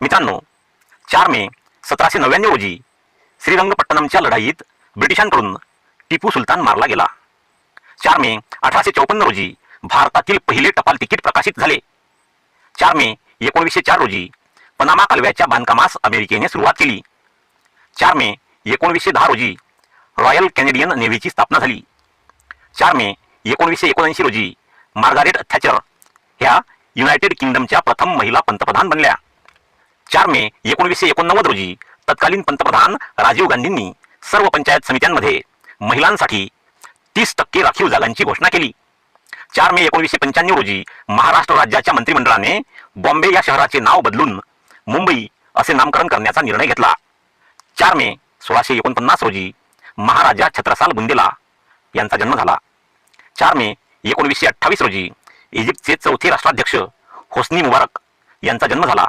मित्रांनो चार मे सतराशे नव्याण्णव रोजी श्रीरंगपट्टणमच्या लढाईत ब्रिटिशांकडून टिपू सुलतान मारला गेला. चार मे अठराशे चौपन्न रोजी भारतातील पहिले टपाल तिकीट प्रकाशित झाले. चार मे एकोणीसशे चार रोजी पनामा कालव्याच्या बांधकामास अमेरिकेने सुरुवात केली. चार मे एकोणीसशे दहा रोजी रॉयल कॅनेडियन नेव्हीची स्थापना झाली. चार मे एकोणीसशे एकोणऐंशी रोजी मार्गारेट थॅचर ह्या युनायटेड किंगडमच्या प्रथम महिला पंतप्रधान बनल्या. चार मे एकोणीसशे एकोणनव्वद रोजी तत्कालीन पंतप्रधान राजीव गांधींनी सर्व पंचायत समित्यांमध्ये महिलांसाठी तीस टक्के राखीव जागांची घोषणा केली. चार मे एकोणीसशे पंच्याण्णव रोजी महाराष्ट्र राज्याच्या मंत्रिमंडळाने बॉम्बे या शहराचे नाव बदलून मुंबई असे नामकरण करण्याचा निर्णय घेतला. चार मे सोळाशे एकोणपन्नास रोजी महाराजा छत्रसाल बुंदेला यांचा जन्म झाला. चार मे एकोणवीसशे अठ्ठावीस रोजी इजिप्तचे चौथे राष्ट्राध्यक्ष होस्नी मुबारक यांचा जन्म झाला.